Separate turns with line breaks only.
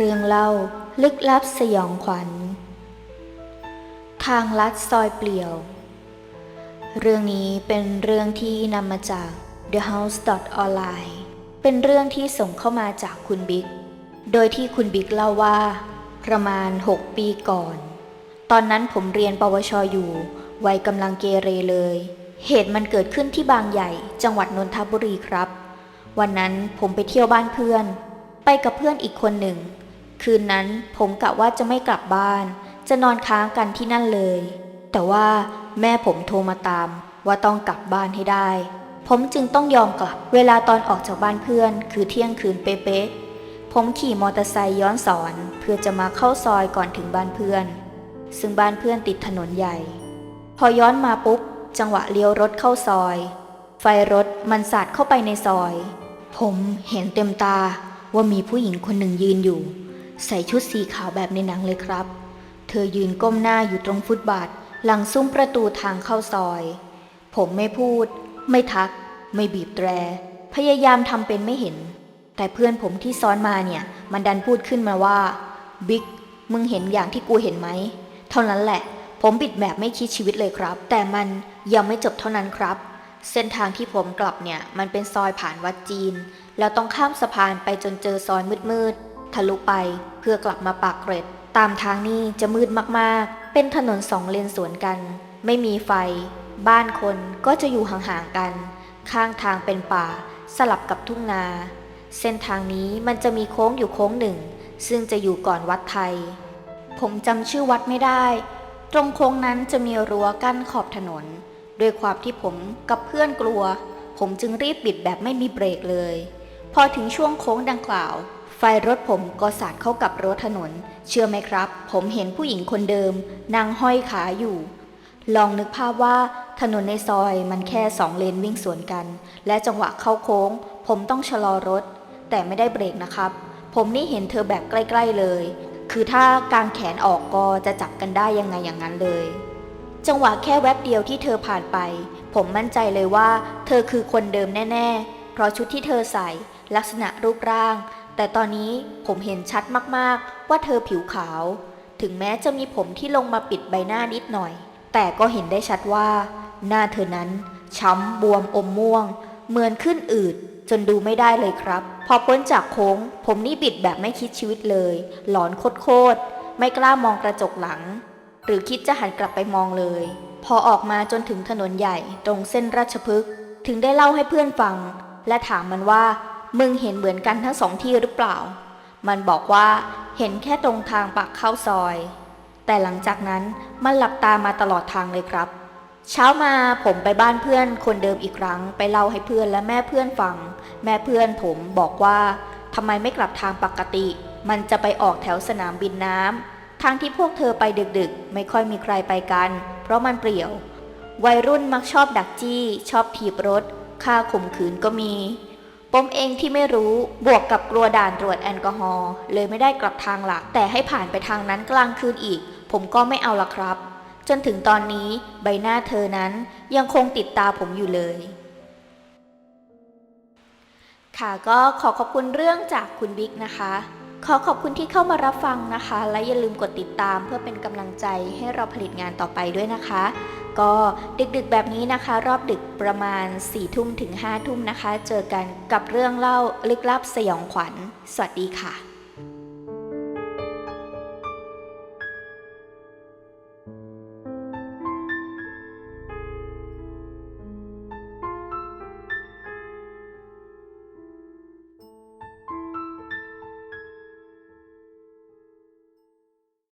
เรื่องเล่าลึกลับสยองขวัญ ทางลัดซอยเปลี่ยว เรื่องนี้เป็นเรื่องที่นำมาจาก The House Online เป็นเรื่องที่ส่งเข้ามาจากคุณบิ๊ก โดยที่คุณบิ๊กเล่าว่า ประมาณ 6 ปีก่อน ตอนนั้นผมเรียนปวชอยู่ วัยกำลังเกเรเลย เหตุมันเกิดขึ้นที่บางใหญ่ จังหวัดนนทบุรีครับ วันนั้นผมไปเที่ยวบ้านเพื่อน ไปกับเพื่อนอีกคนหนึ่ง คืนนั้นผมกะว่าจะไม่กลับบ้าน จะนอนค้างกันที่นั่นเลย แต่ว่าแม่ผมโทรมาตามว่าต้องกลับบ้านให้ได้ ผมจึงต้องยอมกลับ เวลาตอนออกจากบ้านเพื่อน คือเที่ยงคืนเป๊ะๆผมขี่มอเตอร์ไซค์ย้อนสอน เพื่อจะมาเข้าซอยก่อนถึงบ้านเพื่อน ซึ่งบ้านเพื่อนติดถนนใหญ่ พอย้อนมาปุ๊บ จังหวะเลี้ยวรถเข้าซอย ไฟรถมันสาดเข้าไปในซอย ผมเห็นเต็มตาว่ามีผู้หญิงคนหนึ่งยืนอยู่ ใส่ชุดสีขาวแบบในหนังเลยครับ เธอยืนก้มหน้าอยู่ตรงฟุตบาท หลังซุ้มประตูทางเข้าซอย ผมไม่พูด ไม่ทัก ไม่บีบแตร พยายามทำเป็นไม่เห็น แต่เพื่อนผมที่ซ้อนมาเนี่ย มันดันพูดขึ้นมาว่า บิ๊ก มึงเห็นอย่างที่กูเห็นไหม เท่านั้นแหละ ผมบิดแบบไม่คิดชีวิตเลยครับ แต่มันยังไม่จบเท่านั้นครับ เส้นทางที่ผมกลับเนี่ย มันเป็นซอยผ่านวัดจีน แล้วต้องข้ามสะพานไปจนเจอซอยมืดๆ ทะลุไป เพื่อกลับมาปากเกร็ด ตามทางนี้จะมืดมากๆ เป็นถนนสองเลนสวนกัน ไม่มีไฟ บ้านคนก็จะอยู่ห่างๆกัน ข้างทางเป็นป่า สลับกับทุ่งนา เส้นทางนี้มันจะมีโค้งอยู่โค้งหนึ่ง ซึ่งจะอยู่ก่อนวัดไทย ผมจำชื่อวัดไม่ได้ ตรงโค้งนั้นจะมีรั้วกั้นขอบถนนด้วยความที่ผมกับเพื่อนกลัว ผมจึงรีบบิดแบบไม่มีเบรกเลย พอถึงช่วงโค้งดังกล่าว ไฟรถผมก็สาดเข้ากับรั้วถนน เชื่อไหมครับ ผมเห็นผู้หญิงคนเดิมนั่งห้อยขาอยู่ ลองนึกภาพว่าถนนในซอยมันแค่สองเลนวิ่งสวนกัน และจังหวะเข้าโค้ง ผมต้องชะลอรถ แต่ไม่ได้เบรกนะครับ ผมนี่เห็นเธอแบบใกล้ ๆเลย คือถ้ากางแขนออกก็จะจับกันได้ยังไงอย่างนั้นเลย จังหวะแค่แวบเดียวที่เธอผ่านไป ผมมั่นใจเลยว่า เธอคือคนเดิมแน่ ๆ เพราะชุดที่เธอใส่ ลักษณะรูปร่าง แต่ตอนนี้ผมเห็นชัดมากๆ ว่าเธอผิวขาว ถึงแม้จะมีผมที่ลงมาปิดใบหน้านิดหน่อย แต่ก็เห็นได้ชัดว่า หน้าเธอนั้น ช้ำบวมอมม่วง เหมือนขึ้นอืด จนดูไม่ได้เลยครับ พอพ้นจากโค้ง ผมนี่บิดแบบไม่คิดชีวิตเลย หลอนโคตรๆไม่กล้ามองกระจกหลัง หรือคิดจะหันกลับไปมองเลย พอออกมาจนถึงถนนใหญ่ตรงเส้นราชพฤกษ์ถึงได้เล่าให้เพื่อนฟัง และถามมันว่า มึงเห็นเหมือนกันทั้งสองที่หรือเปล่า มันบอกว่าเห็นแค่ตรงทางปากเข้าซอย แต่หลังจากนั้นมันหลับตามาตลอดทางเลยครับ เช้ามาผมไปบ้านเพื่อนคนเดิมอีกครั้ง ไปเล่าให้เพื่อนและแม่เพื่อนฟัง แม่เพื่อนผมบอกว่าทำไมไม่กลับทางปกติ มันจะไปออกแถวสนามบินน้ำทางที่พวกเธอไปดึกๆ ไม่ค่อยมีใครไปกัน เพราะมันเปรี่ยว วัยรุ่นมักชอบดักจี้ ชอบถีบรถฆ่าข่มขืนก็มี ปมเองที่ไม่รู้บวกกับกลัวด่านตรวจแอลกอฮอล์เลยไม่ได้กลับทางหลัก แต่ให้ผ่านไปทางนั้นกลางคืนอีก ผมก็ไม่เอาละครับ จนถึงตอนนี้ใบหน้าเธอนั้นยังคงติดตาผมอยู่เลย ค่ะก็ขอขอบคุณเรื่องจากคุณบิ๊กนะคะ ขอขอบคุณที่เข้ามารับฟังนะคะ และอย่าลืมกดติดตามเพื่อเป็นกำลังใจให้เราผลิตงานต่อไปด้วยนะคะ ก็ดึกๆแบบนี้นะคะ รอบดึกประมาณ4ี่ทุ่มถึง5้าทุ่มนะคะ เจอกันกับเรื่องเล่าลึกลับสยองขวัญ สวัสดีค่ะ